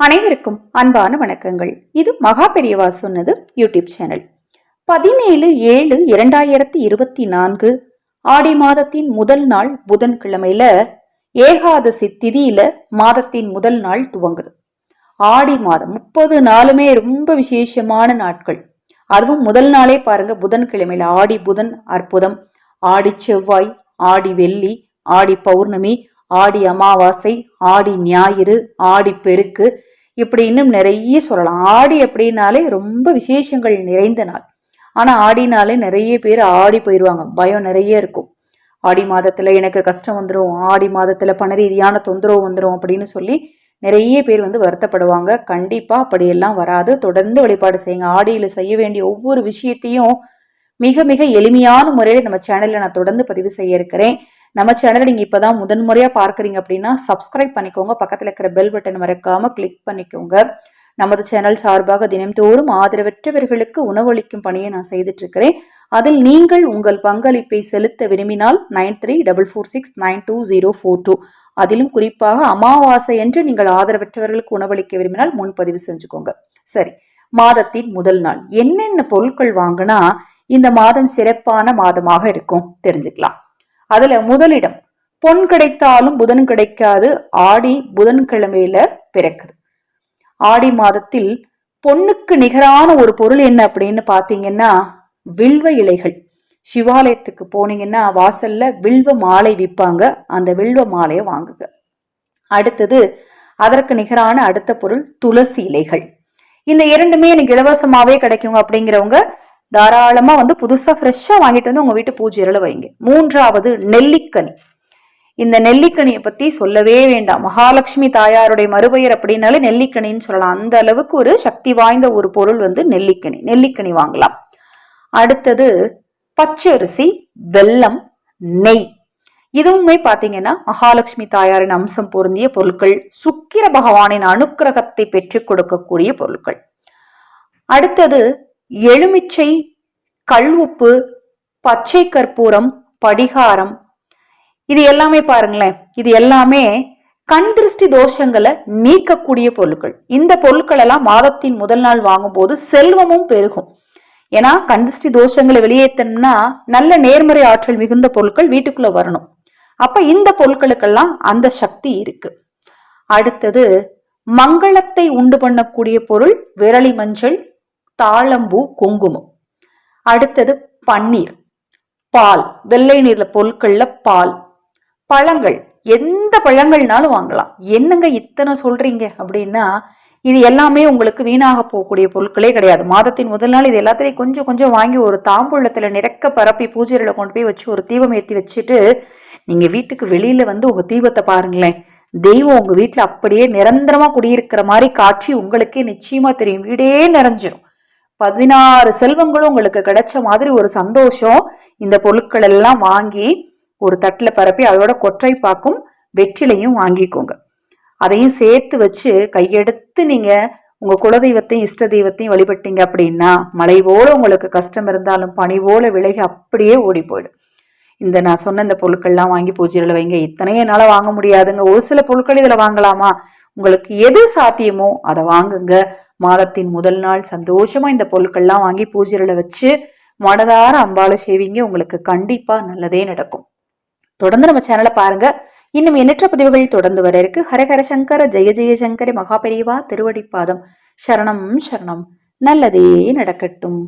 அனைவருக்கும் அன்பான வணக்கங்கள். இது மகா பெரியவா சொன்னது யூடியூப் சேனல். பதினேழு ஏழு இரண்டாயிரத்தி இருபத்தி நான்கு ஆடி மாதத்தின் முதல் நாள் புதன்கிழமையில ஏகாதசி திதியில மாதத்தின் முதல் நாள் துவங்குது. ஆடி மாதம் முப்பது நாளுமே ரொம்ப விசேஷமான நாட்கள். அதுவும் முதல் நாளே பாருங்க புதன்கிழமையில ஆடி புதன் அற்புதம் ஆடி செவ்வாய் ஆடி வெள்ளி ஆடி பௌர்ணமி ஆடி அமாவாசை ஆடி ஞாயிறு ஆடி பெருக்கு இப்படி இன்னும் நிறைய சொல்லலாம். ஆடி அப்படின்னாலே ரொம்ப விசேஷங்கள் நிறைந்த நாள். ஆனால் ஆடினாலே நிறைய பேர் ஆடி போயிடுவாங்க. பயம் நிறைய இருக்கும். ஆடி மாதத்தில் எனக்கு கஷ்டம் வந்துடும் ஆடி மாதத்தில் பண ரீதியான தொந்தரவு வந்துடும் அப்படின்னு சொல்லி நிறைய பேர் வந்து வருத்தப்படுவாங்க. கண்டிப்பாக அப்படியெல்லாம் வராது. தொடர்ந்து வழிபாடு செய்யுங்க. ஆடியில் செய்ய வேண்டிய ஒவ்வொரு விஷயத்தையும் மிக மிக எளிமையான முறையில் நம்ம சேனலில் நான் தொடர்ந்து பதிவு செய்ய இருக்கிறேன். நம்ம சேனலை நீங்கள் இப்போ தான் முதன்முறையாக பார்க்குறீங்க அப்படின்னா சப்ஸ்கிரைப் பண்ணிக்கோங்க. பக்கத்தில் இருக்கிற பெல் பட்டன் மறக்காமல் கிளிக் பண்ணிக்கோங்க. நமது சேனல் சார்பாக தினம்தோறும் ஆதரவற்றவர்களுக்கு உணவளிக்கும் பணியை நான் செய்துட்டு இருக்கிறேன் அதில் நீங்கள் உங்கள் பங்களிப்பை செலுத்த விரும்பினால் nine three double four six nine two zero four two அதிலும் குறிப்பாக அமாவாசை என்று நீங்கள் ஆதரவற்றவர்களுக்கு உணவளிக்க விரும்பினால் முன்பதிவு செஞ்சுக்கோங்க. சரி மாதத்தின் முதல் நாள். என்னென்ன பொருட்கள் வாங்கினா இந்த மாதம் சிறப்பான மாதமாக இருக்கும்? தெரிஞ்சுக்கலாம். அதுல முதலிடம் பொன் கிடைத்தாலும் புதன் கிடைக்காது ஆடி புதன்கிழமையில பிறக்குது. ஆடி மாதத்தில் பொண்ணுக்கு நிகரான ஒரு பொருள் என்ன அப்படின்னு பாத்தீங்கன்னா வில்வ இலைகள். சிவாலயத்துக்கு போனீங்கன்னா வாசல்ல வில்வ மாலை விற்பாங்க அந்த வில்வ மாலையை வாங்குங்க. அடுத்தது அதற்கு நிகரான அடுத்த பொருள் துளசி இலைகள். இந்த இரண்டுமே எனக்கு இலவசமாவே கிடைக்குங்க அப்படிங்கிறவங்க தாராளமா வந்து புதுசா ஃப்ரெஷ்ஷா வாங்கிட்டு வந்து உங்க வீட்டு பூஜையில வைங்க. மூன்றாவது நெல்லிக்கனி. இந்த நெல்லிக்கனியை பத்தி சொல்லவே வேண்டாம். மகாலட்சுமி தாயாருடைய மறுபெயர் அப்படின்னாலே நெல்லிக்கனின்னு சொல்லலாம். அந்த அளவுக்கு ஒரு சக்தி வாய்ந்த ஒரு பொருள் வந்து நெல்லிக்கனி. நெல்லிக்கனி வாங்கலாம். அடுத்தது பச்சரிசி வெல்லம் நெய். இதுவுமே பார்த்தீங்கன்னா மகாலட்சுமி தாயாரின் அம்சம் பொருந்திய பொருட்கள். சுக்கிர பகவானின் அனுக்கிரகத்தை பெற்றுக் கொடுக்கக்கூடிய பொருட்கள். அடுத்தது எலுமிச்சை கல்வுப்பு பச்சை கற்பூரம் படிகாரம். இது எல்லாமே பாருங்களேன். இது எல்லாமே கண் திருஷ்டி தோஷங்களை நீக்கக்கூடிய பொருட்கள். இந்த பொருட்கள் எல்லாம் மாதத்தின் முதல் நாள் வாங்கும்போது செல்வமும் பெருகும். ஏன்னா கண் திருஷ்டி தோஷங்களை வெளியேற்றணும்னா நல்ல நேர்மறை ஆற்றல் மிகுந்த பொருட்கள் வீட்டுக்குள்ள வரணும். அப்ப இந்த பொருட்களுக்கெல்லாம் அந்த சக்தி இருக்கு. அடுத்தது மங்களத்தை உண்டு பண்ணக்கூடிய பொருள் விரலி மஞ்சள் தாழம்பூ குங்குமம். அடுத்தது பன்னீர். பால் வெள்ளை நீர்ல பொருட்கள்ல பால். பழங்கள் எந்த பழங்கள்னாலும் வாங்கலாம். என்னங்க இத்தனை சொல்றீங்க? அப்படின்னா இது எல்லாமே உங்களுக்கு வீணாக போகக்கூடிய பொருட்களே கிடையாது. மாதத்தின் முதல் நாள் இது எல்லாத்திலையும் கொஞ்சம் கொஞ்சம் வாங்கி ஒரு தாம்பூலத்தில் நிறக்க பரப்பி பூஜைகளை கொண்டு போய் வச்சு ஒரு தீபம் ஏற்றி வச்சுட்டு நீங்கள் வீட்டுக்கு வெளியில் வந்து உங்கள் தீபத்தை பாருங்களேன். தெய்வம் உங்கள் வீட்டில் அப்படியே நிரந்தரமாக குடியிருக்கிற மாதிரி காட்சி உங்களுக்கே நிச்சயமாக தெரியும். வீடே நிறைஞ்சிரும். பதினாறு செல்வங்களும் உங்களுக்கு கிடைச்ச மாதிரி ஒரு சந்தோஷம். இந்த பொருட்கள் எல்லாம் வாங்கி ஒரு தட்டில் பரப்பி அதோட கொற்றை பாக்கும் வெற்றிலையும் வாங்கிக்கோங்க. அதையும் சேர்த்து வச்சு கையெடுத்து நீங்க உங்க குலதெய்வத்தையும் இஷ்ட தெய்வத்தையும் வழிபட்டீங்க அப்படின்னா மழை போல உங்களுக்கு கஷ்டம் இருந்தாலும் பனி போல விலகி அப்படியே ஓடி போயிடும். இந்த நான் சொன்ன இந்த பொருட்கள்லாம் வாங்கி பூஜையில் வைங்க. இத்தனையும் என்னால் வாங்க முடியாதுங்க. ஒரு சில பொருட்கள் இதில் வாங்கலாமா? உங்களுக்கு எது சாத்தியமோ அதை வாங்குங்க. மாதத்தின் முதல் நாள் சந்தோஷமா இந்த பொருட்கள்லாம் வாங்கி பூஜையில வச்சு மடதார அம்பால செய்வீங்க. உங்களுக்கு கண்டிப்பா நல்லதே நடக்கும். தொடர்ந்து நம்ம சேனலை பாருங்க. இன்னும் எண்ணற்ற பதிவுகள் தொடர்ந்து வர இருக்கு. ஹரஹர சங்கர ஜெய ஜெய சங்கரி மகாபெரிவா திருவடிப்பாதம். சரணம் சரணம். நல்லதே நடக்கட்டும்.